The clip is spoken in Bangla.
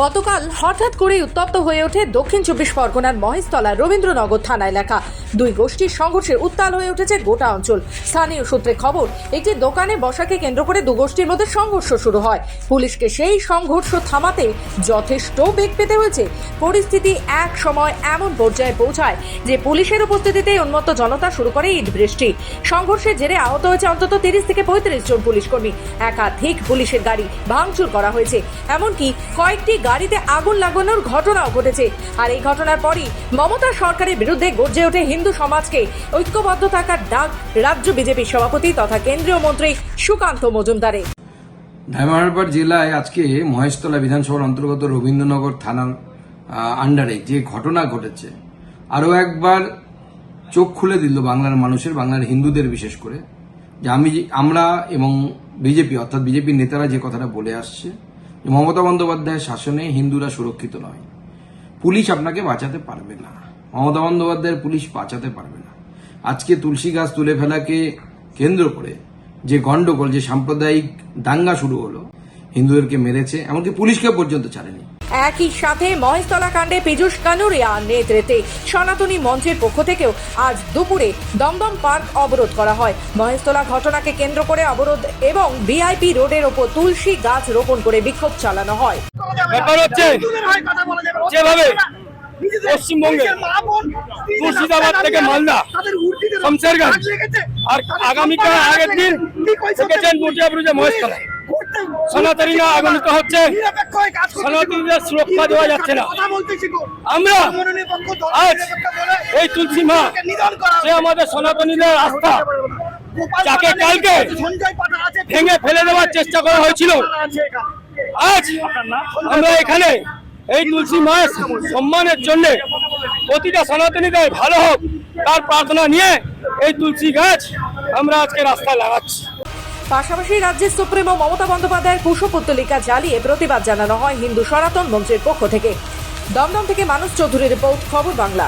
গতকাল হঠাৎ করে উত্তপ্ত হয়ে ওঠে দক্ষিণ চব্বিশ পরগনার মহেশতলা রবীন্দ্রনগর থানা এলাকা দুই গোষ্ঠীর সংঘর্ষে উত্তাল হয়ে উঠেছে গোটা অঞ্চল। স্থানীয় সূত্রে খবর, একটি দোকানে বসাকে কেন্দ্র করে দু গোষ্ঠীর মধ্যে সংঘর্ষ শুরু হয়। পুলিশকে সেই সংঘর্ষ থামাতে যথেষ্ট বেগ পেতে হয়েছে। পরিস্থিতি এক সময় এমন পর্যায়ে পৌঁছায় যে পুলিশের উপস্থিতিতেই উন্মত্ত জনতা শুরু করে ইট বৃষ্টি সংঘর্ষের জেরে আহত হয়েছে অন্তত তিরিশ থেকে পঁয়ত্রিশ জন পুলিশ কর্মী একাধিক পুলিশের গাড়ি ভাঙচুর করা হয়েছে। এমনকি কয়েকটি গাড়িতে আগুন লাগানোর ঘটনাও ঘটেছে। আর এই ঘটনার পরই মমতা সরকারের বিরুদ্ধে গর্জে ওঠে হিন্দু সমাজকে। ঐক্যবদ্ধ থাকার ডাক রাজ্য বিজেপি সভাপতি তথা কেন্দ্রীয় মন্ত্রী সুকান্ত মজুমদারের। ধামারপাড় জেলায় আজকে মহেশতলা বিধানসভার অন্তর্গত রবীন্দ্রনগর থানার আন্ডারে যে ঘটনা ঘটেছে, আরও একবার চোখ খুলে দিল বাংলার মানুষের, বাংলার হিন্দুদের বিশেষ করে। যে আমি আমরা এবং বিজেপি, অর্থাৎ বিজেপির নেতারা যে কথাটা বলে আসছে মমতা বন্দ্যোপাধ্যায়ের শাসনে হিন্দুরা সুরক্ষিত নয়। পুলিশ আপনাকে বাঁচাতে পারবে না। মমতা বন্দ্যোপাধ্যায়ের পুলিশ বাঁচাতে পারবে না। আজকে তুলসী গাছ তুলে ফেলাকে কেন্দ্র করে যে গণ্ডগোল যে সাম্প্রদায়িক দাঙ্গা শুরু হলো, হিন্দুদেরকে মেরেছে, এমনকি পুলিশকে পর্যন্ত ছাড়েনি। একই সাথে মহেশতলা কাণ্ডে পীযূষ কানুরিয়া নেতৃত্বে সনাতনী মঞ্চের পক্ষ থেকেও আজ দুপুরে দমদম পার্ক অবরোধ করা হয়। মহেশতলা ঘটনাকে কেন্দ্র করে অবরোধ এবং ভিআইপি রোডের ওপর তুলসী গাছ রোপণ করে বিক্ষোভ চালানো হয়। পশ্চিমবঙ্গে মুর্শিদাবাদ থেকে মালদা, শমশেরগঞ্জ, আর আগামীকাল আগের দিন মুর্জাপুরে মহেশতলা সনাতনীরা আগমিত হচ্ছে। সনাতনীদের সুরক্ষা দেওয়া যাচ্ছে না। আমরা আজ এই তুলসী মা সে আমাদের সনাতনীদের আস্থা যাকে কালকে ভেঙে ফেলে দেওয়ার চেষ্টা করা হয়েছিল। আজ আমরা এখানে এই তুলসী মায়ের সম্মানের জন্য প্রতিটা সনাতনীদের ভালো হোক তার প্রার্থনা নিয়ে এই তুলসী গাছ আমরা আজকে রাস্তায় লাগাচ্ছি। পাশাপাশি রাজ্যের সুপ্রিমো মমতা বন্দ্যোপাধ্যায়ের কুশপুত্তলিকা জ্বালিয়ে প্রতিবাদ জানানো হয় হিন্দু সনাতন মঞ্চের পক্ষ থেকে। দমদম থেকে মানুষ চৌধুরীর রিপোর্ট, খবর বাংলা।